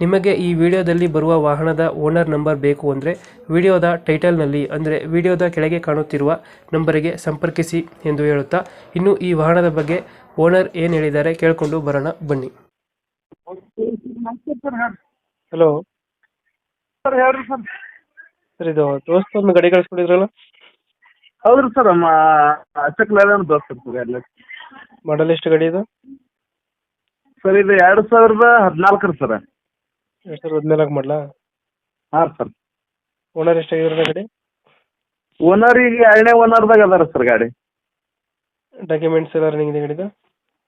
ನಿಮಗೆ ಈ ವಿಡಿಯೋದಲ್ಲಿ ಬರುವ ವಾಹನದ ಓನರ್ ನಂಬರ್ ಬೇಕು ಅಂದರೆ ವಿಡಿಯೋದ ಟೈಟಲ್ನಲ್ಲಿ ಅಂದರೆ ವಿಡಿಯೋದ ಕೆಳಗೆ ಕಾಣುತ್ತಿರುವ ನಂಬರಿಗೆ ಸಂಪರ್ಕಿಸಿ ಎಂದು ಹೇಳುತ್ತಾ ಇನ್ನು ಈ ವಾಹನದ ಬಗ್ಗೆ ಓನರ್ ಏನು ಹೇಳಿದ್ದಾರೆ ಕೇಳಿಕೊಂಡು ಬರೋಣ ಬನ್ನಿ. Sir hello. ಸರ್ ಹೇಳ್ರಿ ಸರ್. ಸರ್ ಇದು ದೋಸ್ತ ಒಂದು ಗಾಡಿ ಕಳಿಸ್ಕೊಂಡಿದ್ರಲ್ಲ? ಹೌದ್ರಿ ಸರ್ ನಮ್ಮ ಅಶೋಕ್ ಲೇಲ್ಯಾಂಡ್ ದೋಸ್ತ ಮಾಡಲ್ ಎಷ್ಟು ಗಾಡಿ ಇದು? ಸರ್ ಇದು ಎರಡು ಸಾವಿರದ ಹದಿನಾಲ್ಕರ ರೀ ಸರ್. ಎರಡು ಸಾವಿರದ ಹದಿನಾಲ್ಕು ಮಾಡಲಾ? ಹಾಂ ಸರ್. ಓನರ್ ಎಷ್ಟಾಗಿದ್ರೆ ಗಾಡಿ? ಓನರ್ ಈಗ ಎರಡನೇ ಓನರ್ದಾಗ ಅದಾರ ಸರ್ ಗಾಡಿ. ಡಾಕ್ಯುಮೆಂಟ್ಸ್ ಎಲ್ಲ ರನ್ನಿಂಗ್ ಇದೆ ಗಾಡಿದು?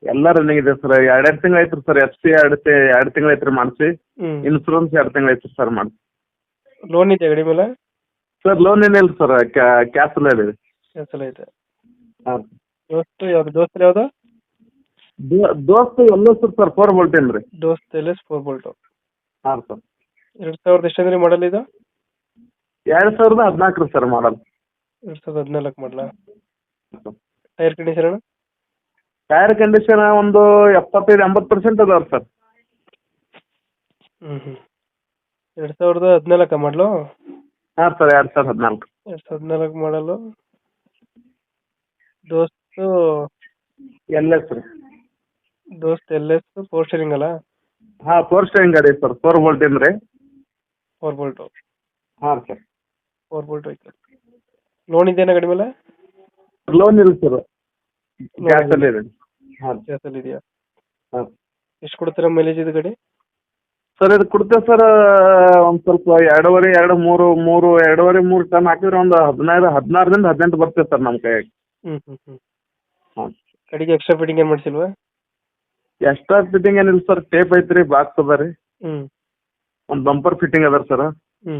ಎಲ್ಲ ರನ್ನಿಂಗ್ ಇದೆ ಸರ್. ಎರಡೆರಡು ತಿಂಗಳು ಐತ್ರಿ ಸರ್. ಎಫ್ ಸಿ ಎರಡು ಎರಡು ತಿಂಗಳು ಐತ್ರಿ ಮಾಡಿಸಿ. ಹ್ಞೂ ಇನ್ಸೂರೆನ್ಸ್ ಎರಡು ತಿಂಗಳು ಐತ್ರಿ ಸರ್ ಮಾಡಿಸಿ ಲೋನ್ ಇದೆ ಗಾಡಿ ಮೇಲೆ? ಸರ್ ಲೋನ್ ಏನಿಲ್ಲ ಸರ್. ಕ್ಯಾಶ್ ಇದೆ. ಕೆಲಸ ಐತೆ ಹಾಂ. ದೋಸ್ತು ಯಾವ್ದು? ದೋಸ್ತ ಯಾವುದು? ದೋಸ್ತ ಎಲ್ಲ ಸರ್ ಫೋರ್ ಬೋಲ್ಟ್ ರೀ ದೋಸ್ತ್ ಎಲ್ ಎಸ್ ಫೋರ್ ಬೋಲ್ಟು ಹಾಂ ಸರ್. ಎರಡ್ ಸಾವಿರದ ಎಷ್ಟಂದ್ರೆ ಮಾಡಲ್ ಇದು? ಎರಡು ಸಾವಿರದ ಹದಿನಾಲ್ಕು ರೀ ಸರ್ ಮಾಡಲ್ ಎರಡ್ ಸಾವಿರದ ಹದಿನಾಲ್ಕು ಮಾಡಲಾ ಟೈರ್ ಕಂಡೀಷನ್ ಅಣ್ಣ? ಟೈರ್ ಕಂಡೀಷನ್ ಒಂದು ಎಪ್ಪತ್ತೈದು ಎಂಬತ್ತು ಪರ್ಸೆಂಟ್ ಅದಾವ್ರಿ ಸರ್. ಹ್ಮ್ ಹ್ಞೂ ಎರಡು ಸಾವಿರದ ಹದಿನಾಲ್ಕು ಮಾಡಲು ಹಾಂ ಸರ್ ಎರಡು ಸಾವಿರದ ಹದಿನಾಲ್ಕು. ಎರಡು ಸಾವಿರದ ಹದಿನಾಲ್ಕು ಮಾಡಲು ದೋಸ್ತು ಎಲ್ ಎಸ್ ರೀ. ದೋಸ್ತ್ ಎಲ್ ಎಸ್ ಫೋರ್ ಸ್ಟೇರಿಂಗ್ ಅಲ್ಲ? ಹಾಂ ಫೋರ್ ಸ್ಟೈನ್ ಗಾಡಿ ಸರ್ ಫೋರ್ ಬೋಲ್ಟ್ ಏನ್ರಿ ಫೋರ್ ಬೋಲ್ಟ್ ಹಾಂ ಸರ್ ಫೋರ್ ಬೋಲ್ಟ್ ಐತೆ. ಲೋನ್ ಇದೆಯಾ ಗಾಡಿ ಮೇಲೆ? ಲೋನ್ ಇಲ್ಲ ಸರ್ ಕ್ಯಾಶಲ್ಲಿ ಇದೆ. ಹಾಂ. ಅಲ್ಲಿ ಇದೆಯಾ? ಹಾಂ. ಎಷ್ಟು ಕೊಡ್ತೀರಾ ಮೈಲೇಜ್ ಇದು ಗಾಡಿ? ಸರ್ ಇದು ಕೊಡ್ತೇವೆ ಸರ್ ಒಂದು ಸ್ವಲ್ಪ ಎರಡೂವರೆ ಎರಡು ಮೂರು ಮೂರು ಎರಡೂವರೆ ಮೂರು ಟನ್ ಹಾಕಿದ್ರೆ ಒಂದು ಹದಿನೈದು ಹದಿನಾರರಿಂದ ಹದಿನೆಂಟು ಬರ್ತೇವೆ ಸರ್ ನಮ್ಮ ಕೈ ಹ್ಞೂ ಹ್ಞೂ ಹ್ಞೂ ಕಡೆಗೆ ಎಕ್ಸ್ಟ್ರಾ ಫಿಟ್ಟಿಂಗ್ ಏನು ಮಾಡಿಸಿಲ್ವಾ? ಎಕ್ಸ್ಟ್ರಾ ಫಿಟ್ಟಿಂಗ್ ಏನಿಲ್ಲ ಸರ್ ಟೇಪ್ ಐತ್ರಿ ಬಾಕ್ಸ್ ಅದ ರೀ. ಹ್ಞೂ ಒಂದು ಬಂಪರ್ ಫಿಟ್ಟಿಂಗ್ ಅದ ಸರ್. ಹ್ಞೂ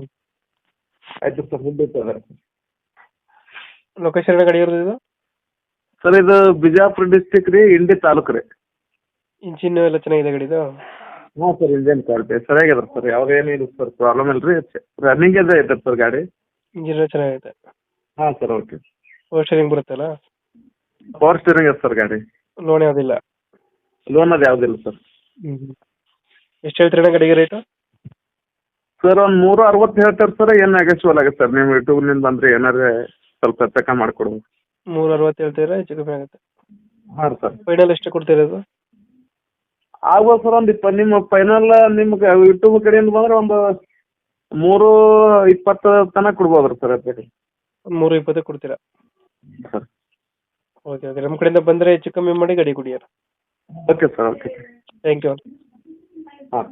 ಆಯ್ತು ಸರ್ ಐತೆ ಅದ. ಲೊಕೇಶನ್ ಗಾಡಿ ಇರೋದು ಇದು? ಸರ್ ಇದು ಬಿಜಾಪುರ ಡಿಸ್ಟಿಕ್ ರೀ ಇಂಡಿ ತಾಲೂಕು ರೀ. ಇಂಜಿನ್ ಎಲ್ಲ ಚೆನ್ನಾಗಿದೆ ಗಾಡಿದು ಹಾ ಸರ್ ಇಂಜಿನ್ ಕ್ವಾಲಿಟಿ ಸರಿಯಾಗಿದೆ ಸರ್ ಯಾವುದೇನು ಇಲ್ಲ ಸರ್ ಪ್ರಾಬ್ಲಮ್ ಇಲ್ಲ ರೀ ರನ್ನಿಂಗ್ ಎಲ್ಲ ಐತೆ ಸರ್ ಗಾಡಿ. ಇಂಜಿನ್ ಎಲ್ಲ ಚೆನ್ನಾಗೈತೆ? ಹಾ ಸರ್ ಓಕೆ ಪವರ್ ಸ್ಟೇರಿಂಗ್ ಬರುತ್ತಲ್ಲ? ಪವರ್ ಸ್ಟೀರಿಂಗ್ ಇದೆ ಸರ್ ಗಾಡಿ. ಲೋನ್ ಯಾವುದಿಲ್ಲ? ಲೋನ್ ಅದು ಯಾವುದಿಲ್ಲ ಸರ್. ಹ್ಞೂ ಎಷ್ಟು ಹೇಳ್ತೀರಣ್ಣ ಗಾಡಿಗೆ ರೇಟು ಸರ್ ಒಂದ್ ಮೂರು ಅರವತ್ತು ಹೇಳ್ತಾರೆ ಸರ್ ಏನ್ ನೆಗೆಶ್ವಲ್ ಆಗುತ್ತೆ ಸರ್? ನೀವು ಯೂಟ್ಯೂಬ್ನಿಂದ ಬಂದ್ರೆ ಏನಾರೇ ಸ್ವಲ್ಪ ಚೆಕ್ ಮಾಡ್ಕೊಡುವ ಮೂರು ಅರವತ್ತು ಹೇಳ್ತೀರಾ ಹೆಚ್ಚು ಕಮ್ಮಿ ಆಗುತ್ತೆ? ಹಾಂ ಸರ್. ಫೈನಲ್ ಎಷ್ಟು ಕೊಡ್ತಿರೋದು? ಆಗ್ಬೋದು ಸರ್ ಒಂದು ಇಪ್ಪ ನಿಮ್ಮ ಫೈನಲ್ ನಿಮ್ಗೆ ಯೂಟ್ಯೂಬ್ ಕಡೆಯಿಂದ ಬಂದ್ರೆ ಒಂದು ಮೂರು ಇಪ್ಪತ್ತು ತನಕ ಕೊಡ್ಬೋದು ರೀ ಸರ್ ಅದಕ್ಕೆ ಒಂದು ಮೂರು ಇಪ್ಪತ್ತಕ್ಕೆ ಕೊಡ್ತೀರಾ? ಸರ್. ಓಕೆ ಓಕೆ ನಮ್ಮ ಕಡೆಯಿಂದ ಬಂದ್ರೆ ಹೆಚ್ಚು ಕಮ್ಮಿ ಮಾಡಿ ಗಾಡಿ ಕುಡಿಯೋಣ. Okay sir okay thank you ಹಾಂ